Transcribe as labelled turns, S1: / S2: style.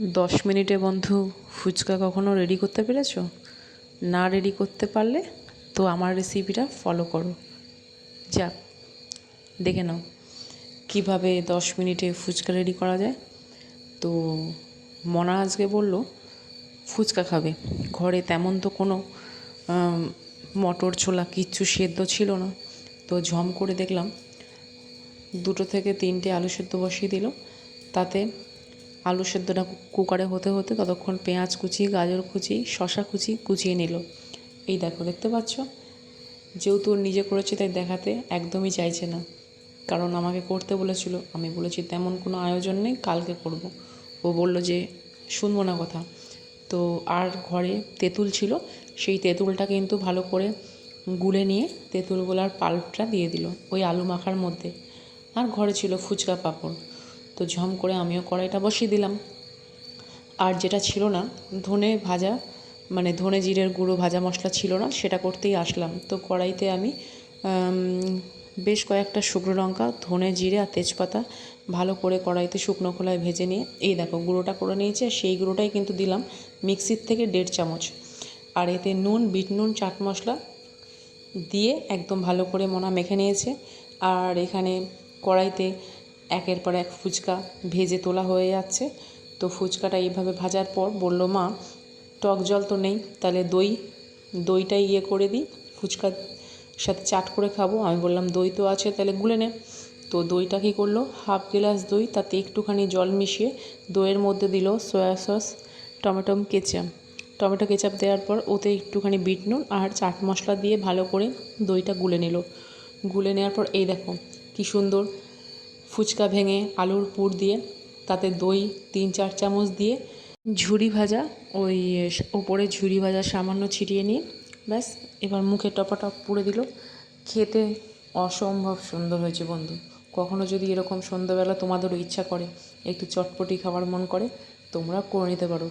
S1: দশ মিনিটে বন্ধু ফুচকা কখনো রেডি করতে পেরেছ? না রেডি করতে পারলে তো আমার রেসিপিটা ফলো করো। যাক, দেখে নাও কীভাবে দশ মিনিটে ফুচকা রেডি করা যায়। তো মনা আজকে বলল, ফুচকা খাবে। ঘরে তেমন তো কোনো মটর ছোলা কিচ্ছু সেদ্ধ ছিল না। তো ঝম করে দেখলাম, দুটো থেকে তিনটে আলু সেদ্ধ বসিয়ে দিল। তাতে আলু সেদ্ধটা কুকারে হতে হতে ততক্ষণ পেঁয়াজ কুচি, গাজর কুচি শশা কুচি কুচিয়ে নিল। এই দেখো, দেখতে পাচ্ছ? যেহেতু নিজে করেছে, তাই দেখাতে একদমই চাইছে না। কারণ আমাকে করতে বলেছিল, আমি বলেছি তেমন কোনো আয়োজন নেই, কালকে করব। ও বলল যে, শুনব না কথা। তো আর ঘরে তেঁতুল ছিল, সেই তেঁতুলটা কিন্তু ভালো করে গুলে নিয়ে তেঁতুল গোলার পাল্পটা দিয়ে দিল, ওই আলু মাখার মধ্যে। আর ঘরে ছিল ফুচকা পাঁপড়। তো ঝম করে আমিও কড়াইটা বসিয়ে দিলাম। আর যেটা ছিল না, ধনে ভাজা মানে ধনে জিরের গুঁড়ো ভাজা মশলা ছিল না, সেটা করতেই আসলাম। তো কড়াইতে আমি বেশ কয়েকটা শুকনো লঙ্কা, ধনে জিরে আর তেজপাতা ভালো করে কড়াইতে শুকনো খোলায় ভেজে নিয়ে, এই দেখো গুঁড়োটা করে নিয়েছি আর সেই গুঁড়োটাই কিন্তু দিলাম মিক্সির থেকে দেড় চামচ। আর এতে নুন, বিট নুন, চাট মশলা দিয়ে একদম ভালো করে মোনা মেখে নিয়েছে। আর এখানে কড়াইতে একের পর এক ফুচকা ভেজে তোলা হয়ে যাচ্ছে। তো ফুচকাটা এইভাবে ভাজার পর বলল, মা, টক জল তো নেই, তাহলে দই, দইটাই ইয়ে করে দিই, ফুচকার সাথে চাট করে খাব। আমি বললাম, দই তো আছে, তাহলে গুলে নে। তো দইটা কী করল, হাফ গ্লাস দই, তাতে একটুখানি জল মিশিয়ে দইয়ের মধ্যে দিল soya sauce, tomato ketchup. Tomato ketchup দেওয়ার পর ওতে একটুখানি বিট নুন আর চাট মশলা দিয়ে ভালো করে দইটা গুলে নিল। গুলে নেওয়ার পর, এই দেখো, কী সুন্দর ফুচকা ভেঙে আলুর পুর দিয়ে, তাতে দই, তিন চার চামচ দিয়ে ঝুরি ভাজা, ওই ওপরে ঝুরি ভাজা সামান্য ছিটিয়ে নিয়ে, ব্যাস, এবার মুখে টপাটপ পুড়ে দিল। খেতে অসম্ভব সুন্দর হয়েছে বন্ধু। কখনো যদি এরকম সন্ধ্যাবেলা তোমাদেরও ইচ্ছা করে একটু চটপটি খাবার মন করে, তোমরা করে নিতে পারো।